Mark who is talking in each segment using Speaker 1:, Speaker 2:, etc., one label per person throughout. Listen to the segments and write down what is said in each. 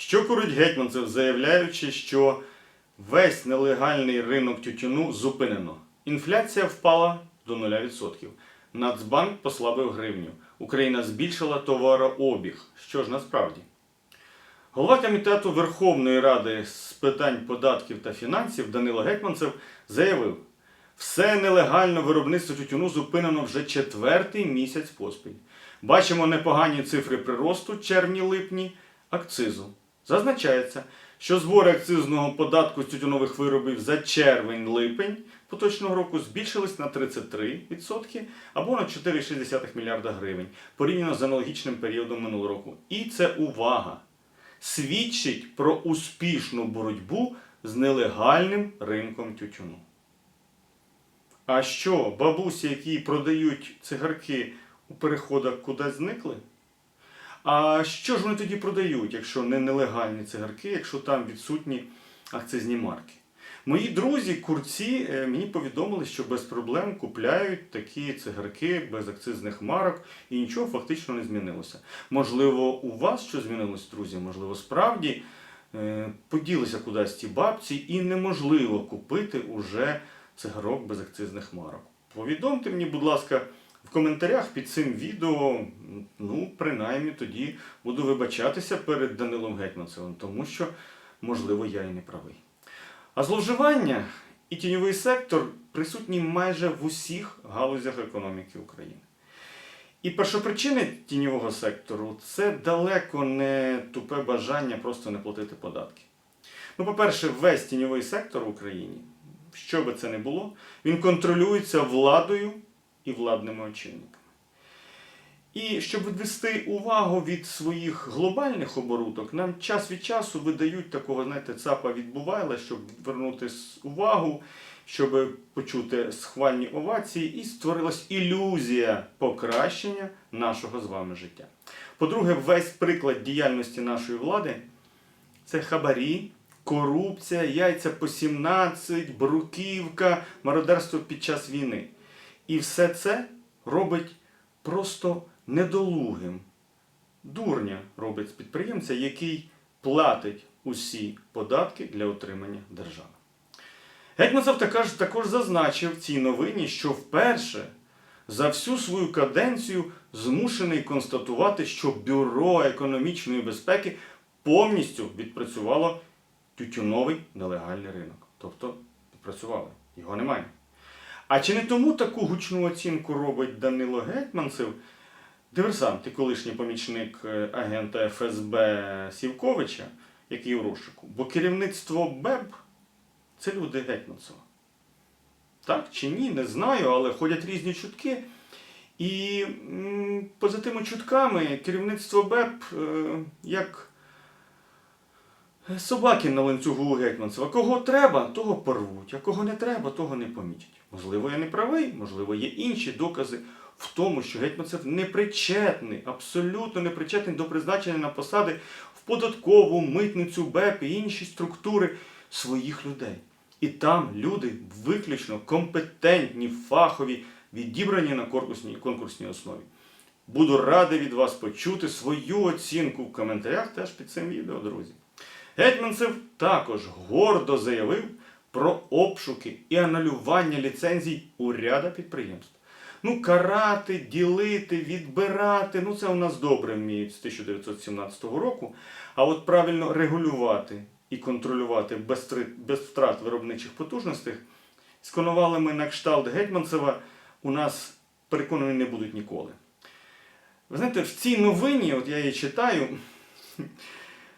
Speaker 1: Що курить гетьманцев, заявляючи, що весь нелегальний ринок тютюну зупинено. Інфляція впала до 0%. Нацбанк послабив гривню. Україна збільшила товарообіг. Що ж насправді? Голова комітету Верховної Ради з питань податків та фінансів Данило Гетьманцев заявив, все нелегальне виробництво тютюну зупинено вже четвертий місяць поспіль. Бачимо непогані цифри приросту червні-липні акцизу. Зазначається, що збори акцизного податку з тютюнових виробів за червень-липень поточного року збільшились на 33% або на 4,6 мільярда гривень порівняно з аналогічним періодом минулого року. І це увага! Свідчить про успішну боротьбу з нелегальним ринком тютюну. А що, бабусі, які продають цигарки у переходах кудись зникли? А що ж вони тоді продають, якщо не нелегальні цигарки, якщо там відсутні акцизні марки? Мої друзі, курці, е, мені повідомили, що без проблем купляють такі цигарки без акцизних марок і нічого фактично не змінилося. Можливо, у вас що змінилось, друзі? Можливо, справді е, поділися кудись ті бабці і неможливо купити уже цигарок без акцизних марок. Повідомте мені, будь ласка, в коментарях під цим відео, ну, принаймні тоді буду вибачатися перед Данилом Гетьманцевим, тому що, можливо, я і не правий. А зловживання і тіньовий сектор присутні майже в усіх галузях економіки України. І першопричини тіньового сектору це далеко не тупе бажання просто не платити податки. Ну, по-перше, весь тіньовий сектор в Україні, що би це не було, він контролюється владою і владними очільниками. І щоб відвести увагу від своїх глобальних оборудок, нам час від часу видають такого, знаєте, цапа відбувайла, щоб вернути с- увагу, щоб почути схвальні овації, і створилась ілюзія покращення нашого з вами життя. По-друге, весь приклад діяльності нашої влади це хабарі, корупція, яйця по 17, бруківка, мародерство під час війни. І все це робить просто недолугим. Дурня робить з підприємця, який платить усі податки для утримання держави. Гетьманцев також, також зазначив в цій новині, що вперше за всю свою каденцію змушений констатувати, що Бюро економічної безпеки повністю відпрацювало тютюновий нелегальний ринок. Тобто відпрацювали, його немає. А чи не тому таку гучну оцінку робить Данило Гетьманцев, диверсант і колишній помічник е, агента ФСБ Сівковича, який у розшуку? Бо керівництво БЕБ це люди Гетьманцева. Так чи ні, не знаю, але ходять різні чутки. І поза тими чутками керівництво БЕП як собаки на ланцюгу у Гетьманцева. Кого треба, того порвуть, а кого не треба, того не помітять. Можливо, я не правий, можливо, є інші докази в тому, що Гетьманцев непричетний, абсолютно непричетний до призначення на посади в податкову, митницю, БЕП і інші структури своїх людей. І там люди виключно компетентні, фахові, відібрані на конкурсній, конкурсній основі. Буду радий від вас почути свою оцінку в коментарях теж під цим відео, друзі. Гетьманцев також гордо заявив про обшуки і анулювання ліцензій у ряда підприємств. Ну, карати, ділити, відбирати, ну це у нас добре вміють з 1917 року. А от правильно регулювати і контролювати без, без втрат виробничих потужностей з коновалами на кшталт Гетьманцева у нас переконані не будуть ніколи. Ви знаєте, в цій новині, от я її читаю,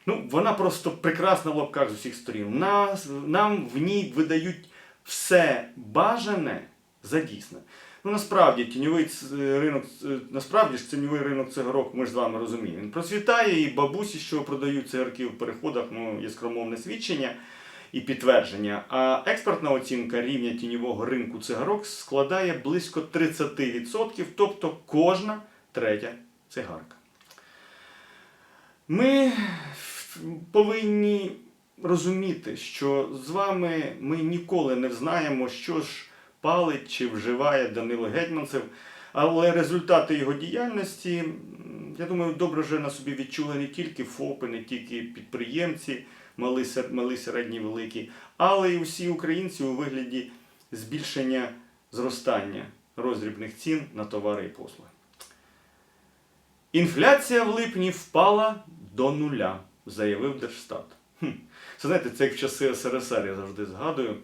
Speaker 1: ну, вона просто прекрасна в лапках з усіх сторін. Нас, нам в ній видають все бажане за дійсне. Ну, насправді, тіньовий ринок, е, насправді ж тіньовий ринок цигарок, ми ж з вами розуміємо. Він процвітає, і бабусі, що продають цигарки в переходах, ну, є скромовне свідчення і підтвердження. А експертна оцінка рівня тіньового ринку цигарок складає близько 30%, тобто кожна третя цигарка. Ми повинні розуміти, що з вами ми ніколи не знаємо, що ж палить чи вживає Данило Гетьманцев. Але результати його діяльності, я думаю, добре вже на собі відчули не тільки ФОПи, не тільки підприємці, мали, мали середні, великі, але й усі українці у вигляді збільшення зростання роздрібних цін на товари і послуги. Інфляція в липні впала до нуля, заявив Держстат. Це знаєте, це як в часи СРСР, я завжди згадую.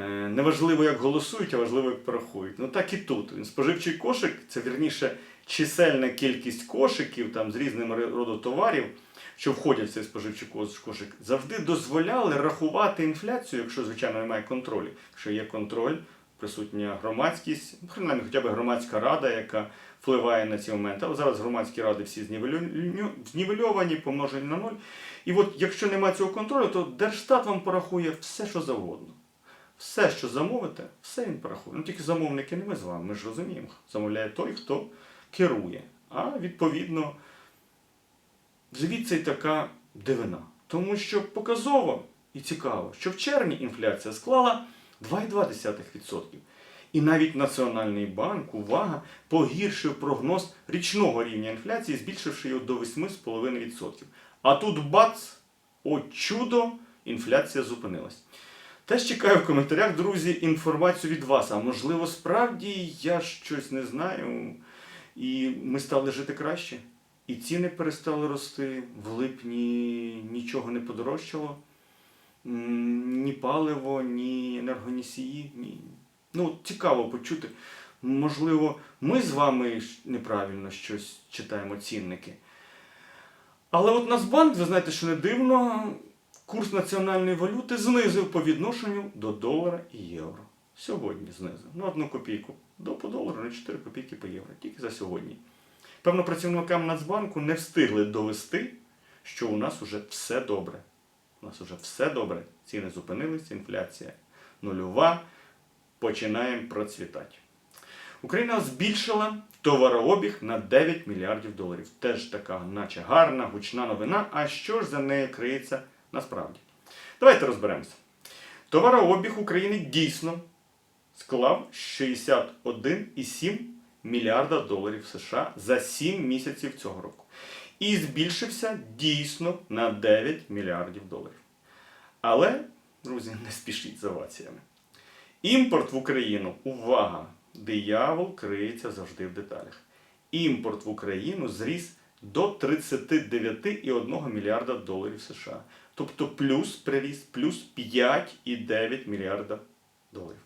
Speaker 1: Е, Неважливо, як голосують, а важливо, як порахують. Ну так і тут. Споживчий кошик це вірніше чисельна кількість кошиків там, з різним роду товарів, що входять в цей споживчий кошик, завжди дозволяли рахувати інфляцію, якщо, звичайно, немає контролю. Якщо є контроль, присутня громадськість, ну, принаймні хоча б громадська рада, яка впливає на ці моменти. Але зараз громадські ради всі знівельовані, помножені на ноль. І от якщо немає цього контролю, то Держстат вам порахує все, що завгодно. Все, що замовите, все він порахує. Ну тільки замовники не ми з вами, ми ж розуміємо. Замовляє той, хто керує. А відповідно, звідси й така дивина. Тому що показово і цікаво, що в червні інфляція склала 2,2%. І навіть Національний банк, увага, погіршив прогноз річного рівня інфляції, збільшивши його до 8,5%. А тут бац! О чудо! Інфляція зупинилась. Теж чекаю в коментарях, друзі, інформацію від вас. А можливо, справді я щось не знаю, і ми стали жити краще. І ціни перестали рости. В липні нічого не подорожчало. Ні паливо, ні енергоносії. Ні. Ну, цікаво почути. Можливо, ми з вами неправильно щось читаємо цінники. Але от Нацбанк, ви знаєте, що не дивно, курс національної валюти знизив по відношенню до долара і євро. Сьогодні знизив. Ну, одну копійку до по долару, на 4 копійки по євро. Тільки за сьогодні. Певно, працівникам Нацбанку не встигли довести, що у нас уже все добре. У нас уже все добре. Ціни зупинилися, інфляція нульова. Починаємо процвітати. Україна збільшила товарообіг на 9 мільярдів доларів. Теж така, наче гарна, гучна новина. А що ж за нею криється насправді? Давайте розберемося. Товарообіг України дійсно склав 61,7 мільярда доларів США за 7 місяців цього року. І збільшився дійсно на 9 мільярдів доларів. Але, друзі, не спішіть з оваціями. Імпорт в Україну, увага! Диявол криється завжди в деталях. Імпорт в Україну зріс до 39,1 мільярда доларів США. Тобто плюс приріс, плюс 5,9 мільярда доларів.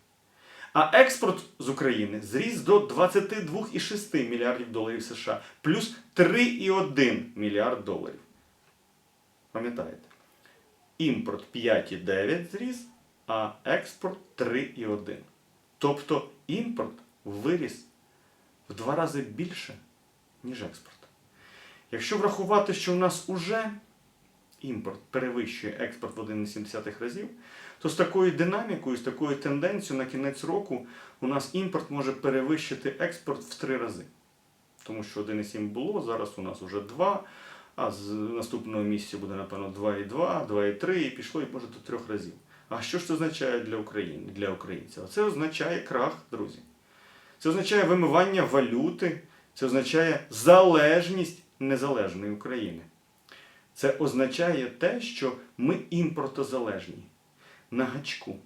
Speaker 1: А експорт з України зріс до 22,6 мільярдів доларів США, плюс 3,1 мільярд доларів. Пам'ятаєте? Імпорт 5,9 зріс, а експорт 3,1. Тобто імпорт виріс в два рази більше, ніж експорт. Якщо врахувати, що у нас уже імпорт перевищує експорт в 1,7 разів, то з такою динамікою, з такою тенденцією на кінець року у нас імпорт може перевищити експорт в три рази. Тому що 1,7 було, зараз у нас вже 2, а з наступного місяця буде, напевно, 2,2, 2,3 і пішло і може до трьох разів. А що ж це означає для України, для українців? Це означає крах, друзі. Це означає вимивання валюти, це означає залежність незалежної України. Це означає те, що ми імпортозалежні на гачку.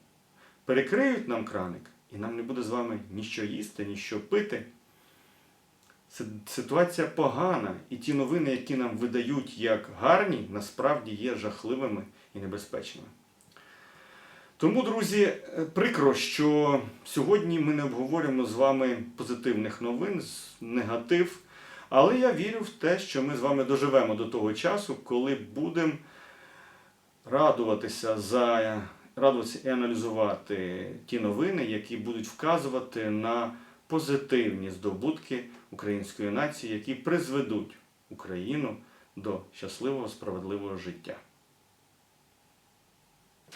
Speaker 1: Перекриють нам краник, і нам не буде з вами ніщо їсти, ніщо пити. Ситуація погана, і ті новини, які нам видають як гарні, насправді є жахливими і небезпечними. Тому, друзі, е, прикро, що сьогодні ми не обговорюємо з вами позитивних новин, негатив. Але я вірю в те, що ми з вами доживемо до того часу, коли будемо радуватися за радуватися і аналізувати ті новини, які будуть вказувати на позитивні здобутки української нації, які призведуть Україну до щасливого, справедливого життя.